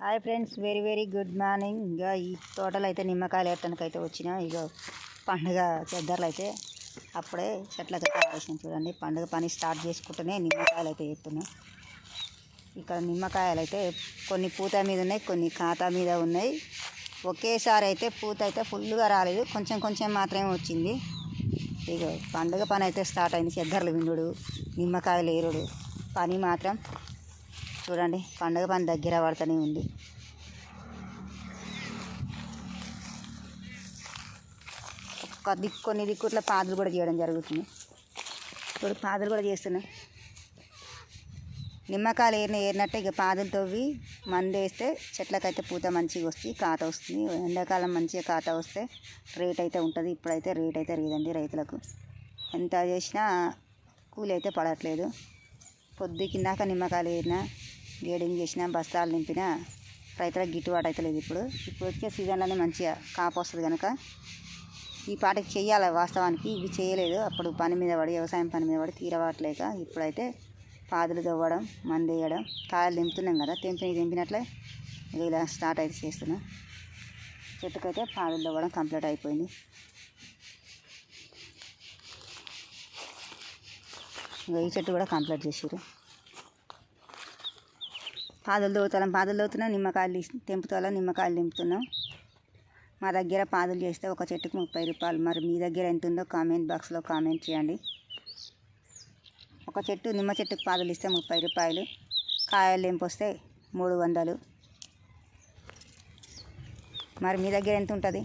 Hi friends very very good morning. ఇంకా ఈ తోటలో అయితే నిమ్మకాయలు ఎట్టడానికి అయితే వచ్చిన. ఇక పండుగ చెద్దర్లు అయితే అప్పుడే చెట్లకి కావాల్సిన చూడండి. పండుగ పని స్టార్ట్ చేసుకుంటేనే నిమ్మకాయలు అయితే ఎత్తున్నాం. ఇక్కడ నిమ్మకాయలు అయితే కొన్ని పూత మీద ఉన్నాయి కొన్ని ఖాతా మీద ఉన్నాయి. ఒకేసారి అయితే పూత అయితే ఫుల్గా రాలేదు. కొంచెం కొంచెం మాత్రమే వచ్చింది. ఇక పండుగ పని అయితే స్టార్ట్ అయింది. చెద్దర్లు విండుడు నిమ్మకాయలు ఏరుడు పని మాత్రం చూడండి పండుగ పని దగ్గర పడుతూనే ఉంది. ఒక్క దిక్కు కొన్ని దిక్కుట్ల పాదులు కూడా చేయడం జరుగుతుంది. ఇప్పుడు పాదులు కూడా చేస్తున్నాయి. నిమ్మకాయలు ఏరిన ఏరినట్టే ఇక పాదులు తవ్వి మందు వేస్తే చెట్లకైతే పూత మంచిగా వస్తుంది కాత వస్తుంది. ఎండాకాలం మంచిగా కాత వస్తే రేట్ అయితే ఉంటుంది. ఇప్పుడైతే రేట్ అయితే లేదండి రైతులకు. ఎంత చేసినా కూలి అయితే పడట్లేదు. పొద్దు నిమ్మకాయలు ఏరినా గేడింగ్ చేసిన బస్తాలు నింపిన రైతులకు గిట్టుబాటు అయితే లేదు ఇప్పుడు. ఇప్పుడు వచ్చే సీజన్లోనే మంచిగా కాపు వస్తుంది కనుక ఈ పాటకి చేయాలి వాస్తవానికి ఇవి చేయలేదు. అప్పుడు పని మీద పడి వ్యవసాయం పని మీద పడి తీరవట్లేక ఇప్పుడైతే పాదులు తవ్వడం మందు వేయడం కాయలు తెంపుతున్నాం కదా. తెంపి తెంపినట్లే ఇలా స్టార్ట్ అయితే చేస్తున్నాం. చెట్టుకైతే పాదులు తవ్వడం కంప్లీట్ అయిపోయింది. ఇక ఈ చెట్టు కూడా కంప్లీట్ చేసారు పాదులు తోగుతాం పాదులు తోగుతున్నాం నిమ్మకాయలు తెంపుతాం నిమ్మకాయలు తెంపుతున్నాం. మా దగ్గర పాదులు చేస్తే ఒక చెట్టుకు ముప్పై రూపాయలు. మరి మీ దగ్గర ఎంత ఉందో కామెంట్ బాక్స్లో కామెంట్ చేయండి. ఒక చెట్టు నిమ్మ చెట్టుకు పాదులు ఇస్తే ముప్పై రూపాయలు. కాయలు తెంపొస్తే మూడు వందలు. మరి మీ దగ్గర ఎంత ఉంటుంది?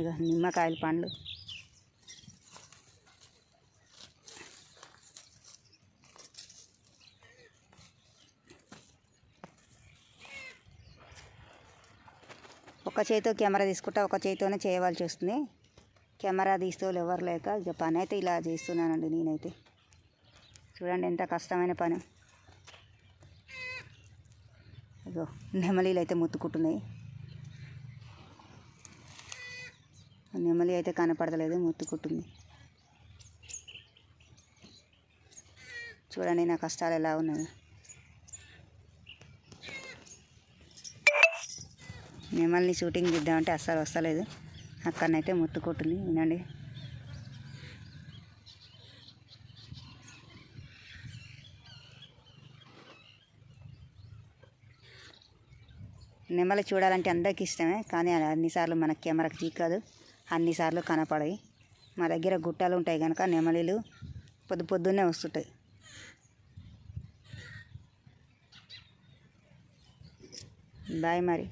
ఇక నిమ్మకాయలు పండ్లు. ఒక చేతితో కెమెరా తీసుకుంటా ఒక చేతితోనే చేయవలసి వస్తుంది. కెమెరా తీస్తూ ఎవరు లేక ఇక పని అయితే ఇలా చేస్తున్నానండి నేనైతే. చూడండి ఎంత కష్టమైన పని. ఇగో నెమలీలు అయితే ముత్తుకుంటున్నాయి. నెమలి అయితే కనపడతలేదు ముత్తుకుంటుంది. చూడండి నా కష్టాలు ఎలా ఉన్నాయి. మిమ్మల్ని షూటింగ్ చేద్దామంటే అస్సలు వస్తలేదు. అక్కడనైతే ముత్తుకుంటుంది వినండి. నెమలి చూడాలంటే అందరికి ఇష్టమే కానీ అది అన్నిసార్లు మన కెమెరాకి చిక్కదు. అన్నిసార్లు కనపడవి మా దగ్గర గుట్టాలు ఉంటాయి కనుక నెమలిలు పొద్దు పొద్దున్నే వస్తుంటాయి. బాయ్ మరి.